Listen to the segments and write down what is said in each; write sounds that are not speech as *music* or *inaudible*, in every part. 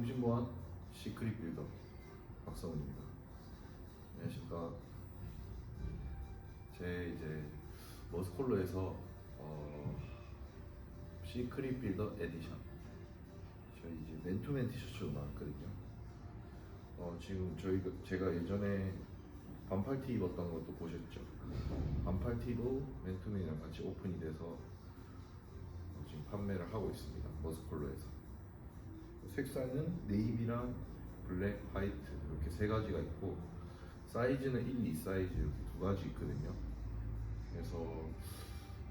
통신보안 시크릿 빌더 박성훈입니다. 안녕하십니까. 제 이제 머스콜로에서 어, 시크릿 빌더 에디션 저희 이제 맨투맨 티셔츠로 나왔거든요. 어, 지금 저희 제가 예전에 반팔티 입었던 것도 보셨죠? 반팔티도 맨투맨이랑 같이 오픈이 돼서 어, 지금 판매를 하고 있습니다. 머스콜로에서. 색상은 네이비랑 블랙, 화이트 이렇게 세 가지가 있고 사이즈는 1, 2 사이즈 이렇게 두 가지 있거든요. 그래서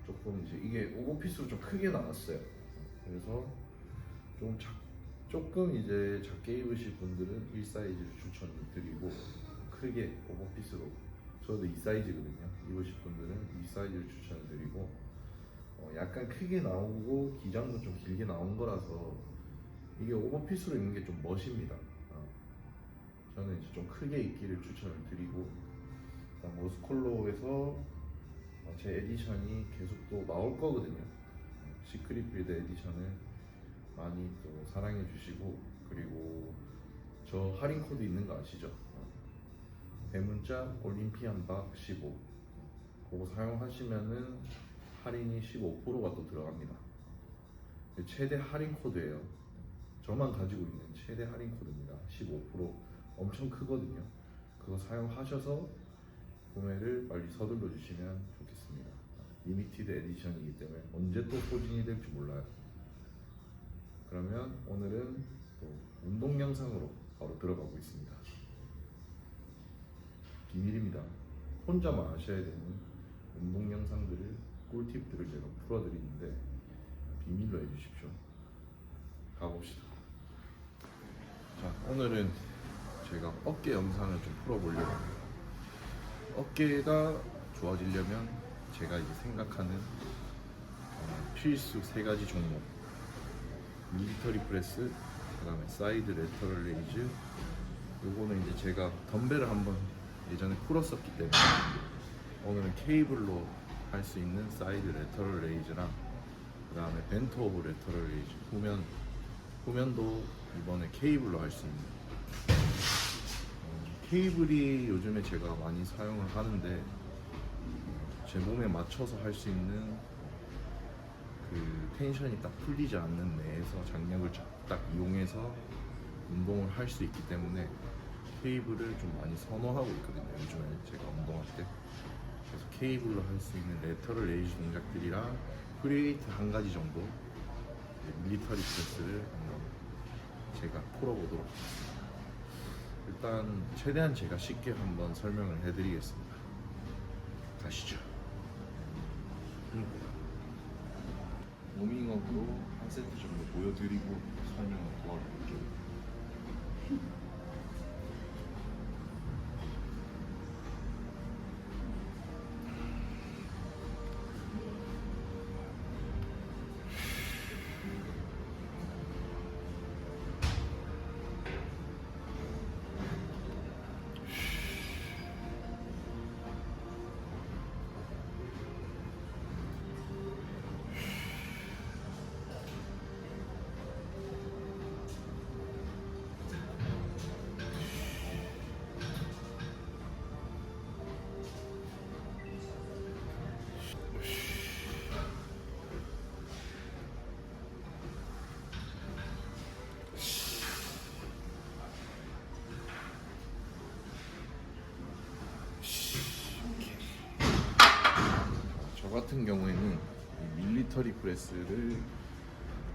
조금 이제 이게 오버핏으로 좀 크게 나왔어요. 그래서 좀 작, 조금 이제 작게 입으실 분들은 1 사이즈를 추천드리고 크게 오버핏으로 저도 2 사이즈거든요. 입으실 분들은 2 사이즈를 추천드리고 어, 약간 크게 나오고 기장도 좀 길게 나온 거라서 이게 오버핏으로 입는 게 좀 멋입니다. 어. 저는 이제 좀 크게 입기를 추천을 드리고 일단 모스콜로에서 어, 제 에디션이 계속 또 나올 거거든요. 시크릿 빌드 에디션을 많이 또 사랑해 주시고 그리고 저 할인 코드 있는 거 아시죠? 어. 대문자 올림피안 박 15 그거 사용하시면은 할인이 15%가 또 들어갑니다. 최대 할인 코드예요. 저만 가지고 있는 최대 할인 코드입니다. 15% 엄청 크거든요. 그거 사용하셔서 구매를 빨리 서둘러 주시면 좋겠습니다. 리미티드 에디션이기 때문에 언제 또 소진이 될지 몰라요. 그러면 오늘은 또 운동 영상으로 바로 들어가고 있습니다. 비밀입니다. 혼자만 아셔야 되는 운동 영상들을 꿀팁들을 제가 풀어드리는데 비밀로 해주십시오. 가봅시다. 자, 오늘은 제가 어깨 영상을 좀 풀어보려고 합니다. 어깨가 좋아지려면 제가 이제 생각하는 어, 필수 세 가지 종목 밀리터리 프레스, 그 다음에 사이드 레터럴 레이즈. 요거는 이제 제가 덤벨을 한번 예전에 풀었었기 때문에 오늘은 케이블로 할 수 있는 사이드 레터럴 레이즈랑 그 다음에 벤트 오브 레터럴 레이즈 후면 후면도 이번에 케이블로 할 수 있는 어, 케이블이 요즘에 제가 많이 사용을 하는데 제 몸에 맞춰서 할 수 있는 그 텐션이 딱 풀리지 않는 내에서 장력을 자- 딱 이용해서 운동을 할 수 있기 때문에 케이블을 좀 많이 선호하고 있거든요. 요즘에 제가 운동할 때. 그래서 케이블로 할 수 있는 레터럴 레이즈 동작들이랑 프리웨이트 한 가지 정도 이제 밀리터리 프레스를 제가 풀어보도록 하겠습니다. 일단 최대한 제가 쉽게 한번 설명을 해드리겠습니다. 가시죠. 워밍업으로 한 세트 정도 보여드리고 설명을 도와드릴게요. 같은 경우에는 이 밀리터리 프레스를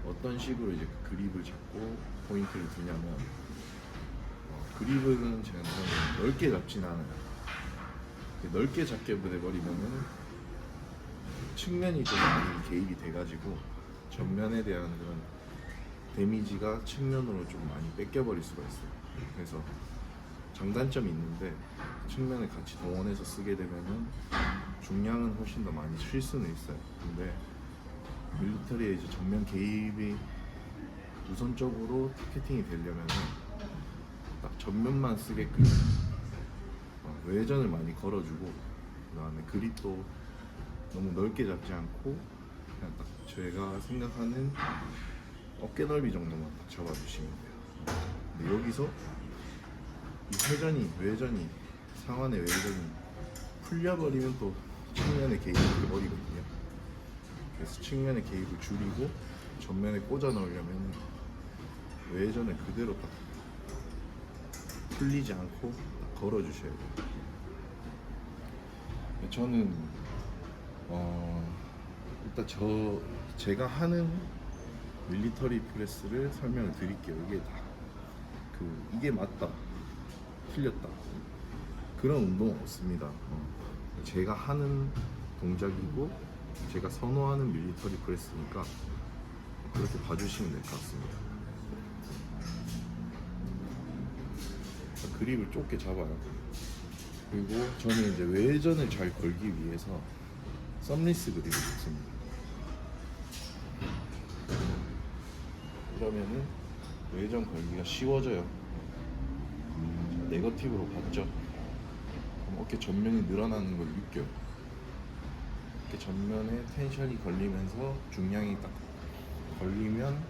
어떤 식으로 이제 그 그립을 잡고 포인트를 두냐면 어, 그립은 제가 넓게 잡진 않아요. 넓게 잡게 보내버리면은 측면이 좀 많이 개입이 돼가지고 전면에 대한 그런 데미지가 측면으로 좀 많이 뺏겨버릴 수가 있어요. 그래서 장단점이 있는데 측면을 같이 동원해서 쓰게 되면은 중량은 훨씬 더 많이 쉴 수는 있어요. 근데 밀리터리에 이제 전면 개입이 우선적으로 타겟팅이 되려면은 딱 전면만 쓰게끔 어, 외전을 많이 걸어주고 그다음에 그립도 너무 넓게 잡지 않고 그냥 딱 제가 생각하는 어깨 넓이 정도만 딱 잡아주시면 돼요. 근데 여기서 이 회전이 외전이 상완의 외전이 풀려버리면 또 측면의 개입이 돼버리거든요. 그래서 측면의 개입을 줄이고 전면에 꽂아 넣으려면 외전을 그대로 딱 풀리지 않고 딱 걸어 주셔야 돼요. 저는 어 일단 저 제가 하는 밀리터리 프레스를 설명을 드릴게요. 이게 다 그 이게 맞다, 틀렸다 그런 운동은 없습니다. 어. 제가 하는 동작이고 제가 선호하는 밀리터리 프레스니까 그렇게 봐주시면 될 것 같습니다. 그립을 좁게 잡아요. 그리고 저는 이제 외전을 잘 걸기 위해서 썸리스 그립을 잡습니다. 그러면은 외전 걸기가 쉬워져요. 자, 네거티브로 봤죠? 어깨 전면이 늘어나는 걸 느껴요. 어깨 전면에 텐션이 걸리면서 중량이 딱 걸리면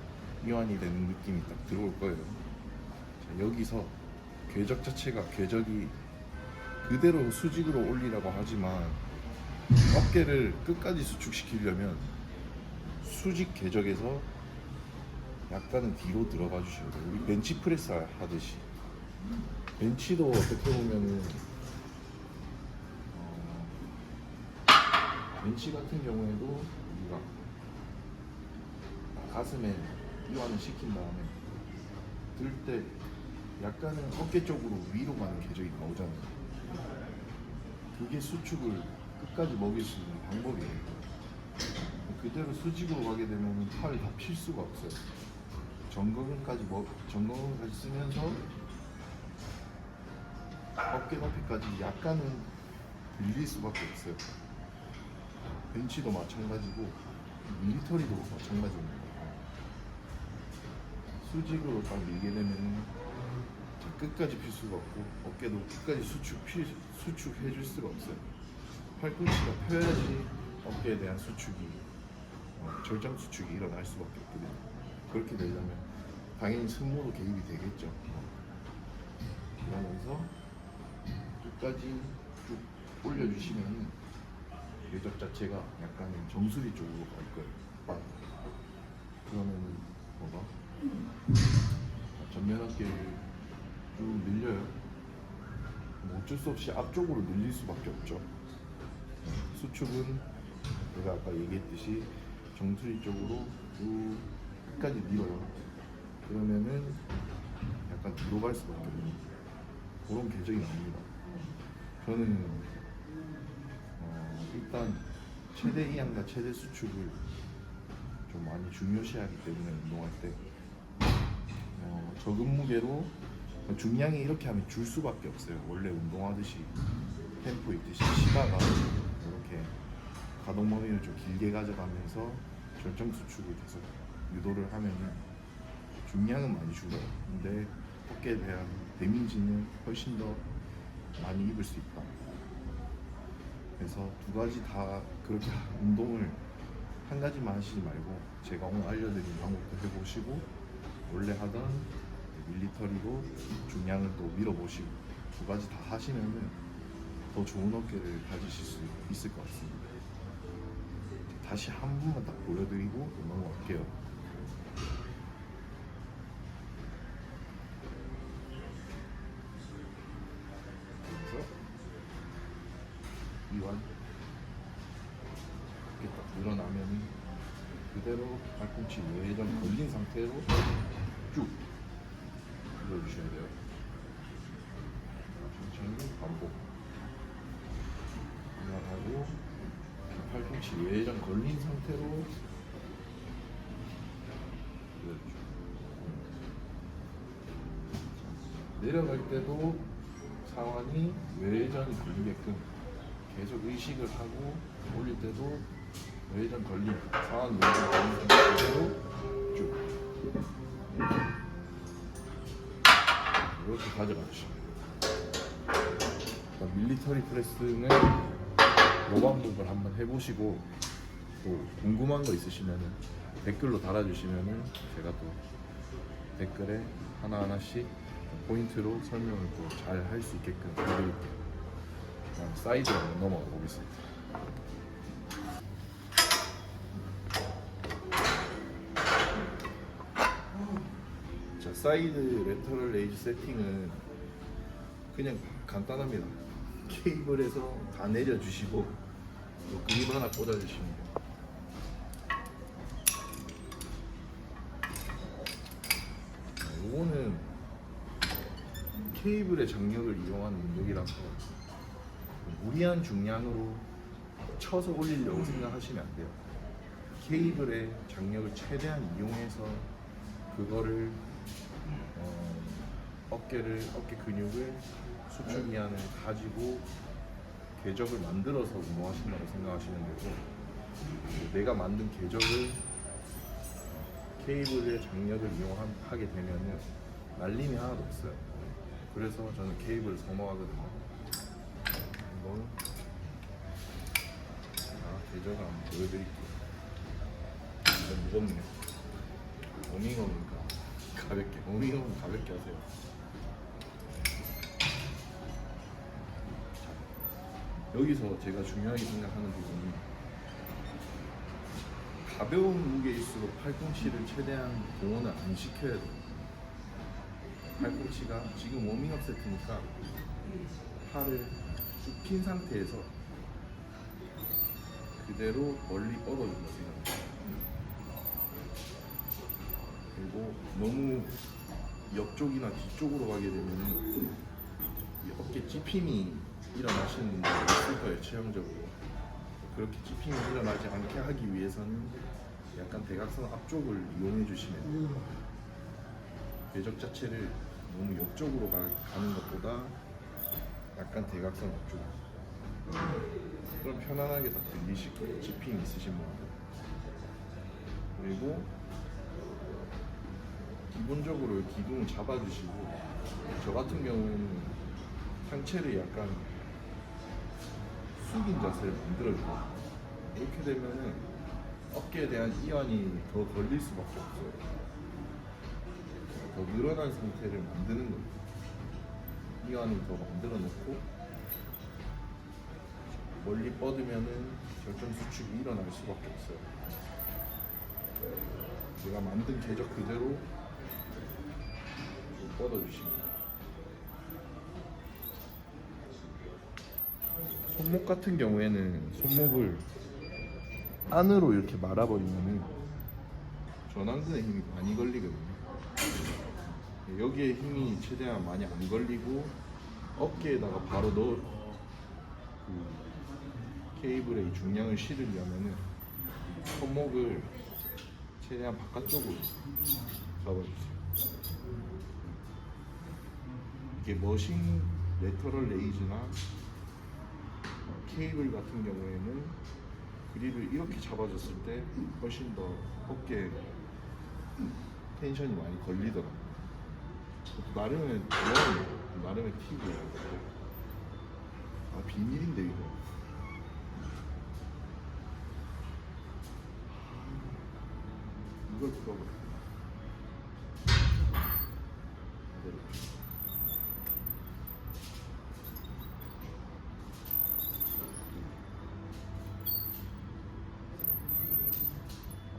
이완이 되는 느낌이 딱 들어올 거예요. 자, 여기서 궤적 자체가 궤적이 그대로 수직으로 올리라고 하지만 어깨를 끝까지 수축시키려면 수직 궤적에서 약간은 뒤로 들어가 주셔야 돼요. 우리 벤치 프레스 하듯이 벤치도 어떻게 보면은 벤치 같은 경우에도 우리가 가슴에 이완을 시킨 다음에 들 때 약간은 어깨 쪽으로 위로 가는 궤적이 나오잖아요. 그게 수축을 끝까지 먹일 수 있는 방법이에요. 그대로 수직으로 가게 되면 팔을 다 필 수가 없어요. 정거근까지 먹, 정거근까지 쓰면서 어깨 높이까지 약간은 밀릴 수밖에 없어요. 벤치도 마찬가지고 밀리터리도 마찬가지입니다. 수직으로 딱 밀게 되면 끝까지 필 수가 없고 어깨도 끝까지 수축 필, 수축해 줄 수가 없어요. 팔꿈치가 펴야지 어깨에 대한 수축이 어, 절정 수축이 일어날 수밖에 없거든요. 그렇게 되려면 당연히 승모도 개입이 되겠죠. 그러면서 끝까지 쭉 올려주시면 궤적 자체가 약간 정수리 쪽으로 갈 거예요. 그러면은 뭐가 전면 어깨를 쭉 늘려요. 뭐 어쩔 수 없이 앞쪽으로 늘릴 수밖에 없죠. 수축은 제가 아까 얘기했듯이 정수리 쪽으로 쭉 끝까지 밀어요. 그러면은 약간 뒤로 갈 수밖에 없는 그런 궤적이 나옵니다. 저는 어, 일단 최대 이양과 최대 수축을 좀 많이 중요시하기 때문에 운동할 때 어, 적은 무게로 중량이 이렇게 하면 줄 수밖에 없어요. 원래 운동하듯이 템포 있듯이 쉬다가 이렇게 가동 범위를 좀 길게 가져가면서 절정 수축을 계속 유도를 하면은 중량은 많이 줄어요. 근데 어깨에 대한 데미지는 훨씬 더 많이 입을 수 있다. 그래서 두 가지 다 그렇게 *laughs* 운동을 한 가지만 하시지 말고 제가 오늘 알려드린 방법도 해보시고 원래 하던 밀리터리로 중량을 또 밀어보시고 두 가지 다 하시면은 더 좋은 어깨를 가지실 수 있을 것 같습니다. 다시 한 번만 딱 보여드리고 넘어갈게요. 이완 이렇게 딱 늘어나면 그대로 팔꿈치 외전 걸린 상태로 쭉 눌러주셔야 돼요. 천천히 반복. 이완하고 팔꿈치 외전 걸린 상태로. 내려갈 때도 상완이 외전이 걸리게끔 계속 의식을 하고 올릴 때도 외전 걸림, 상완 외전 걸림 상태로 쭉 이렇게 가져가 주시면 돼요. 밀리터리 프레스는 모방법을 한번 해보시고 또 궁금한 거 있으시면 댓글로 달아주시면 제가 또 댓글에 하나하나씩 포인트로 설명을 잘할 수 있게끔 해드릴게요. 그럼 사이드로 한번 넘어가 보겠습니다. 자, 사이드 레터럴 레이즈 세팅은 그냥 간단합니다. 케이블에서 다 내려주시고 요 그립 하나 꽂아주시면 돼요. 자, 요거는 케이블의 장력을 이용하는 능력이라서 무리한 중량으로 쳐서 올리려고 생각하시면 안 돼요. 케이블의 장력을 최대한 이용해서 그거를 어, 어깨를 어깨 근육을 수축 이안을 가지고 궤적을 만들어서 운동하신다고 생각하시면 되고 내가 만든 궤적을 케이블의 장력을 이용하게 되면은 날림이 하나도 없어요. 그래서 저는 케이블을 선호하거든요. 이건 자, 궤적을 한번 보여드릴게요. 진짜 무겁네요. 워밍업이니까 가볍게 워밍업은 가볍게 하세요. 자, 여기서 제가 중요하게 생각하는 부분이 가벼운 무게일수록 팔꿈치를 최대한 동원을 안 시켜야 돼요. 팔꿈치가 지금 워밍업 세트니까 팔을 쭉핀 상태에서 그대로 멀리 뻗어준다 생각합니다. 그리고 너무 옆쪽이나 뒤쪽으로 가게 되면 이 어깨 찝힘이 일어나시는 분들이 있을 거예요 체형적으로 그렇게 찝힘이 일어나지 않게 하기 위해서는 약간 대각선 앞쪽을 이용해 주시면 돼요. 궤적 자체를 너무 옆쪽으로 가, 가는 것보다 약간 대각선 앞쪽. 그럼 편안하게 딱 들리실 거예요. 찝힘 있으신 분들. 그리고 기본적으로 기둥을 잡아주시고 저 같은 경우는 상체를 약간 숙인 자세를 만들어줘요 이렇게 되면은 어깨에 대한 이완이 더 걸릴 수밖에 없어요. 더 늘어난 상태를 만드는 거예요 이완을 더 만들어 놓고 멀리 뻗으면은 결정 수축이 일어날 수밖에 없어요 제가 만든 궤적 그대로 좀 뻗어주시면. 손목 같은 경우에는 손목을 안으로 이렇게 말아버리면은 전완근에 힘이 많이 걸리거든요. 여기에 힘이 최대한 많이 안 걸리고 어깨에다가 바로 넣어 그 케이블에 이 중량을 실으려면은 손목을 최대한 바깥쪽으로 잡아주세요. 이게 머신 레터럴 레이즈나 케이블 같은 경우에는 그립을 이렇게 잡아줬을 때 훨씬 더 어깨에 텐션이 많이 걸리더라고요. 나름의 조언이에요. 나름의 팁이에요. 아, 비밀인데 이거. 이걸. 그대로.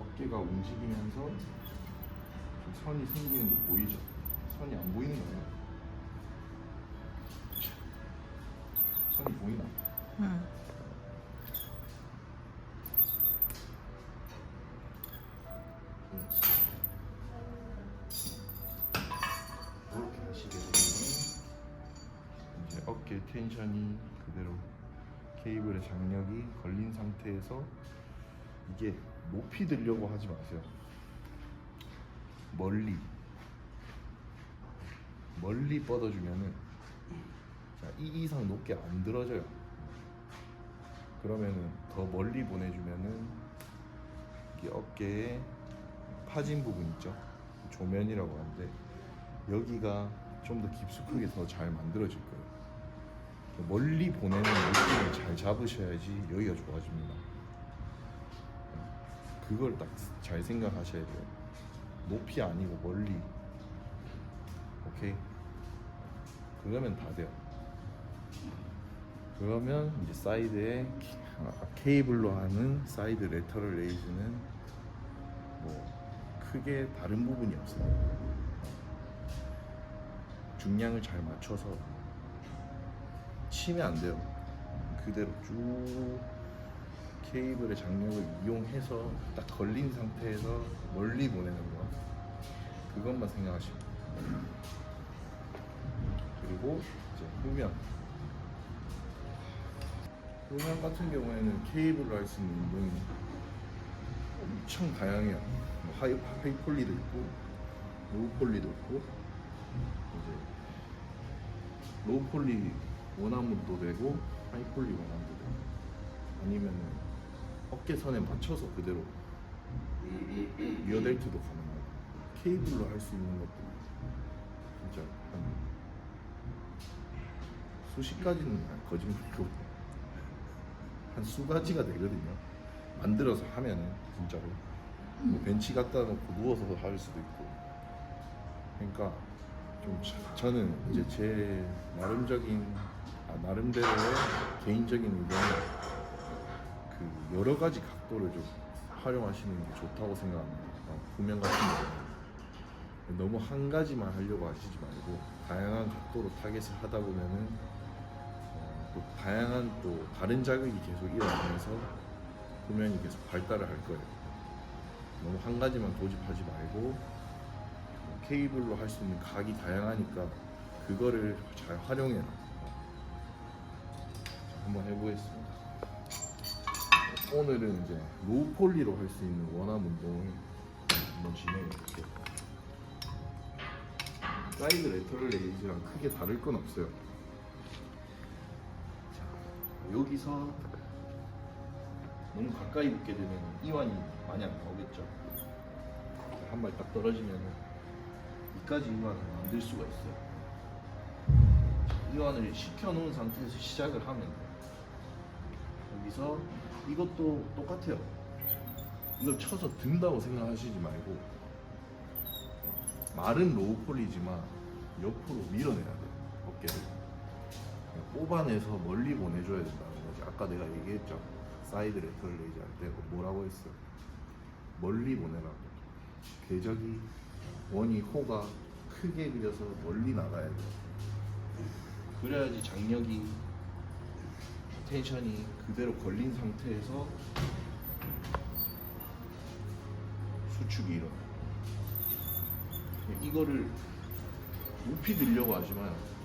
어깨가 움직이면서 좀 선이 생기는 게 보이죠? 선이 안 보이는 거예요. 선이 보이나? 응. 이렇게 하시게 되면 이제 어깨 텐션이 그대로 케이블의 장력이 걸린 상태에서 이게 높이 들려고 하지 마세요. 멀리 멀리 뻗어주면은 자, 이 이상 높게 안 들어져요. 그러면은 더 멀리 보내주면은 이게 어깨에 파진 부분 있죠. 조면이라고 하는데 여기가 좀 더 깊숙하게 더 잘 만들어질 거예요. 멀리 보내는 느낌을 잘 잡으셔야지 여기가 좋아집니다. 그걸 딱 잘 생각하셔야 돼요. 높이 아니고 멀리. 오케이 그러면 다 돼요. 그러면 이제 사이드에 키- 아, 케이블로 하는 사이드 레터럴 레이즈는 뭐 크게 다른 부분이 없어요. 중량을 잘 맞춰서 치면 안 돼요. 그대로 쭉 케이블의 장력을 이용해서 딱 걸린 상태에서 멀리 보내는 거. 그것만 생각하시면 돼요 그리고 이제 후면. 후면 같은 경우에는 케이블로 할 수 있는 운동이 엄청 다양해요. 뭐 하이, 하이 폴리도 있고 로우 폴리도 있고 이제 로우 폴리 원암으로도 되고 하이 폴리 원암도 되고 아니면은 어깨선에 맞춰서 그대로 리어델트도 가능하고 케이블로 할 수 있는 것도 수십 가지는 아, 거짓말이고 한 수 가지가 되거든요. 만들어서 하면은 진짜로. 뭐 벤치 갖다 놓고 누워서 할 수도 있고. 그러니까 좀 자- 저는 이제 제 나름적인 아, 나름대로의 개인적인 의견은 그 여러 가지 각도를 좀 활용하시는 게 좋다고 생각합니다. 어, 구명 같은 경우는. 너무 한 가지만 하려고 하시지 말고 다양한 각도로 타겟을 하다 보면은 어, 또 다양한 또 다른 자극이 계속 일어나면서 구명이 계속 발달을 할 거예요. 너무 한 가지만 고집하지 말고 뭐 케이블로 할 수 있는 각이 다양하니까 그거를 잘 활용해라. 자, 한번 해보겠습니다. 오늘은 이제 로우 폴리로 할 수 있는 원암 운동을 한번 진행해 볼게요. 사이드 레터럴 레이즈랑 크게 다를 건 없어요. 자, 여기서 너무 가까이 붙게 되면 이완이 안 나오겠죠. 한 발 딱 떨어지면 이까지 이완을 만들 수가 있어요. 이완을 시켜놓은 상태에서 시작을 하면 돼요. 여기서 이것도 똑같아요. 이걸 쳐서 든다고 생각하시지 말고 말은 로우폴이지만 옆으로 밀어내야 돼요. 어깨를 뽑아내서 멀리 보내줘야 된다는 거지. 아까 내가 얘기했죠. 사이드 레터럴 레이즈 할때 뭐라고 했어요? 멀리 보내라고. 궤적이 원이 호가 크게 그려서 멀리 나가야 돼요. 그래야지 장력이 텐션이 그대로 걸린 상태에서 수축이 일어나요. 이거를 높이 들려고 하지만 어,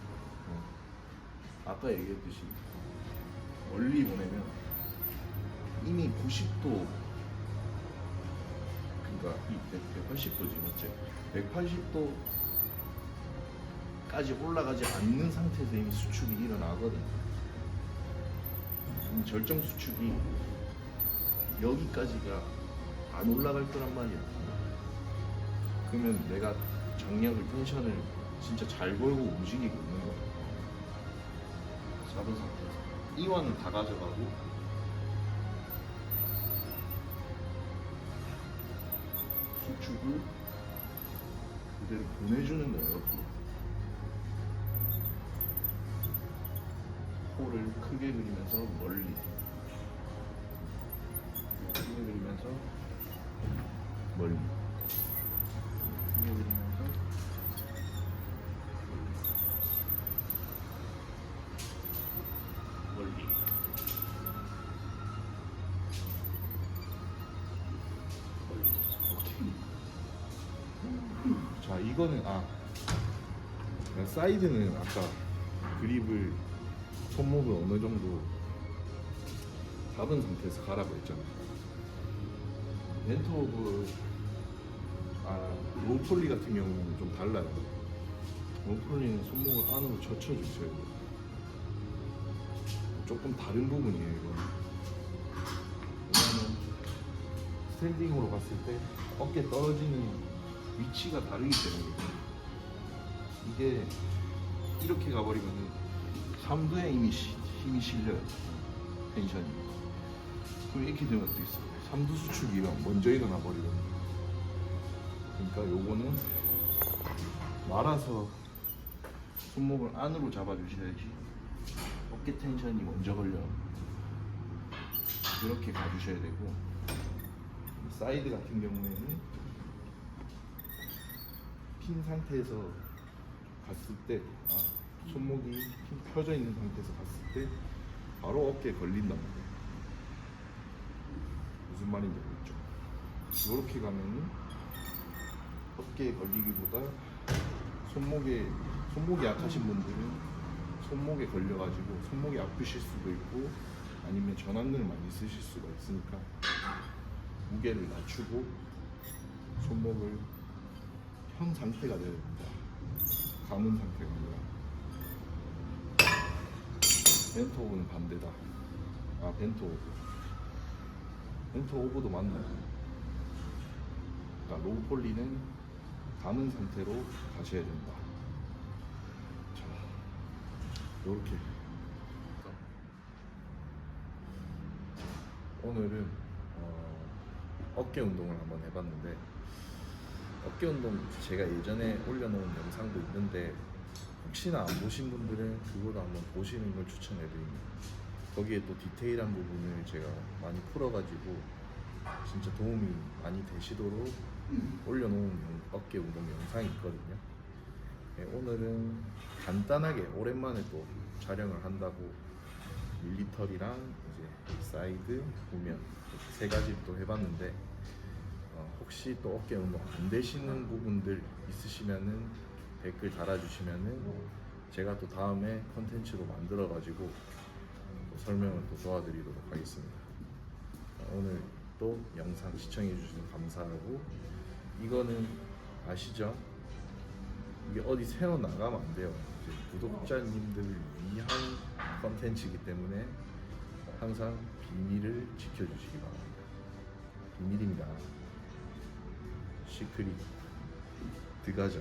아까 얘기했듯이 멀리 보내면 이미 90도 그러니까 이 180도지 맞지? 180도까지 올라가지 않는 상태에서 이미 수축이 일어나거든. 이 절정 수축이 여기까지가 안 올라갈 거란 말이야. 그러면 내가 장력을 텐션을 진짜 잘 걸고 움직이고. 잡은 상태에서 이완은 다 가져가고 수축을 그대로 보내주는 거예요. 코를 크게 그리면서 멀리 크게 그리면서 멀리 자 이거는 아 사이드는 아까 그립을 손목을 어느 정도 잡은 상태에서 가라고 했잖아. 벤토브 아 로폴리 같은 경우는 좀 달라요. 로폴리는 손목을 안으로 젖혀주셔야 돼요. 조금 다른 부분이에요. 이거는. 왜냐면 스탠딩으로 봤을 때 어깨 떨어지는 위치가 다르기 때문에 이게 이렇게 가버리면은 삼두에 이미 시- 힘이 실려요. 텐션이. 그럼 이렇게 되면 또 있어요. 삼두 수축이 먼저 일어나 버리거든요. 그러니까 요거는 말아서 손목을 안으로 잡아주셔야지 어깨 텐션이 먼저 걸려. 이렇게 가주셔야 되고 사이드 같은 경우에는 핀 상태에서 갔을 때 아, 손목이 핀 펴져 있는 상태에서 갔을 때 바로 어깨에 걸린단 말이에요. 무슨 말인지 알겠죠? 이렇게 가면은 어깨에 걸리기보다 손목에 손목이 약하신 분들은 손목에 걸려가지고 손목이 아프실 수도 있고 아니면 전완근을 많이 쓰실 수가 있으니까 무게를 낮추고 손목을 현 상태가 되어야 됩니다. 감은 상태가 아니라 벤토 오브는 반대다. 아 벤토 오브. 벤토 오브도 맞나요? 그러니까 로우 폴리는 감은 상태로 가셔야 된다. 자, 요렇게. 오늘은 어, 어깨 운동을 한번 해봤는데 어깨 운동 제가 예전에 올려놓은 영상도 있는데 혹시나 안 보신 분들은 그거도 한번 보시는 걸 추천해드립니다. 거기에 또 디테일한 부분을 제가 많이 풀어가지고 진짜 도움이 많이 되시도록 올려놓은 영- 어깨 운동 영상이 있거든요. 네, 오늘은 간단하게 오랜만에 또 촬영을 한다고 밀리터리랑 이제 사이드 보면 세 가지를 또 해봤는데 어, 혹시 또 어깨 운동 안 되시는 부분들 있으시면은 댓글 달아주시면은 제가 또 다음에 컨텐츠로 만들어 가지고 또 설명을 또 도와드리도록 하겠습니다. 어, 오늘 또 영상 시청해 주셔서 감사하고 이거는 아시죠? 이게 어디 새어 나가면 안 돼요. 이제 구독자님들을 위한 컨텐츠이기 때문에 항상 비밀을 지켜주시기 바랍니다. 비밀입니다. 시크릿 들어가자.